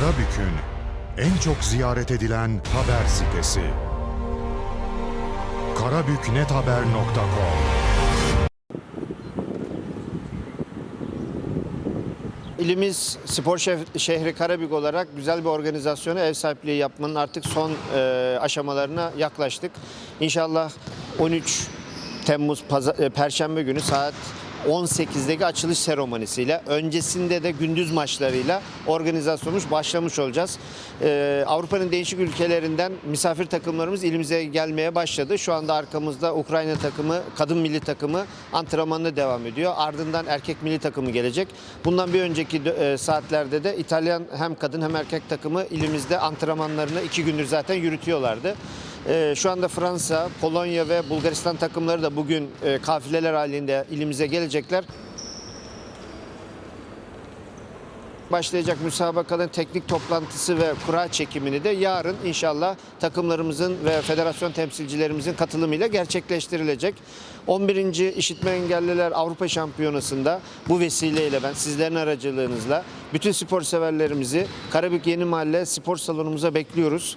Karabük'ün en çok ziyaret edilen haber sitesi. karabüknethaber.com İlimiz spor şehri Karabük olarak güzel bir organizasyonu ev sahipliği yapmanın artık son e, aşamalarına yaklaştık. İnşallah 13 Temmuz Paza- e, Perşembe günü saat 18'deki açılış seremonisiyle öncesinde de gündüz maçlarıyla organizasyonumuz başlamış olacağız. E, Avrupa'nın değişik ülkelerinden misafir takımlarımız ilimize gelmeye başladı. Şu anda arkamızda Ukrayna takımı, kadın milli takımı antrenmanına devam ediyor. Ardından erkek milli takımı gelecek. Bundan bir önceki e, saatlerde de İtalyan hem kadın hem erkek takımı ilimizde antrenmanlarını iki gündür zaten yürütüyorlardı. Ee, Şu anda Fransa, Polonya ve Bulgaristan takımları da bugün e, kafileler halinde ilimize gelecekler. Başlayacak müsabakanın teknik toplantısı ve kura çekimini de yarın inşallah takımlarımızın ve federasyon temsilcilerimizin katılımıyla gerçekleştirilecek. 11. İşitme Engelliler Avrupa Şampiyonası'nda bu vesileyle ben sizlerin aracılığınızla bütün spor severlerimizi Karabük Yeni Mahalle Spor Salonumuza bekliyoruz.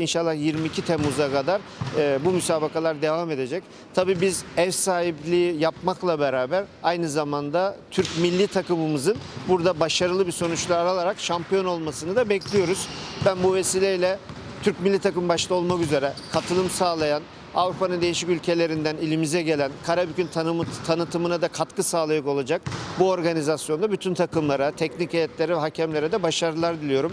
İnşallah 22 Temmuz'a kadar e, bu müsabakalar devam edecek. Tabii biz ev sahipliği yapmakla beraber aynı zamanda Türk milli takımımızın burada başarılı bir sonuçlar alarak şampiyon olmasını da bekliyoruz. Ben bu vesileyle Türk milli takım başta olmak üzere katılım sağlayan Avrupa'nın değişik ülkelerinden ilimize gelen Karabük'ün tanımı, tanıtımına da katkı sağlayacak olacak bu organizasyonda bütün takımlara, teknik heyetlere ve hakemlere de başarılar diliyorum.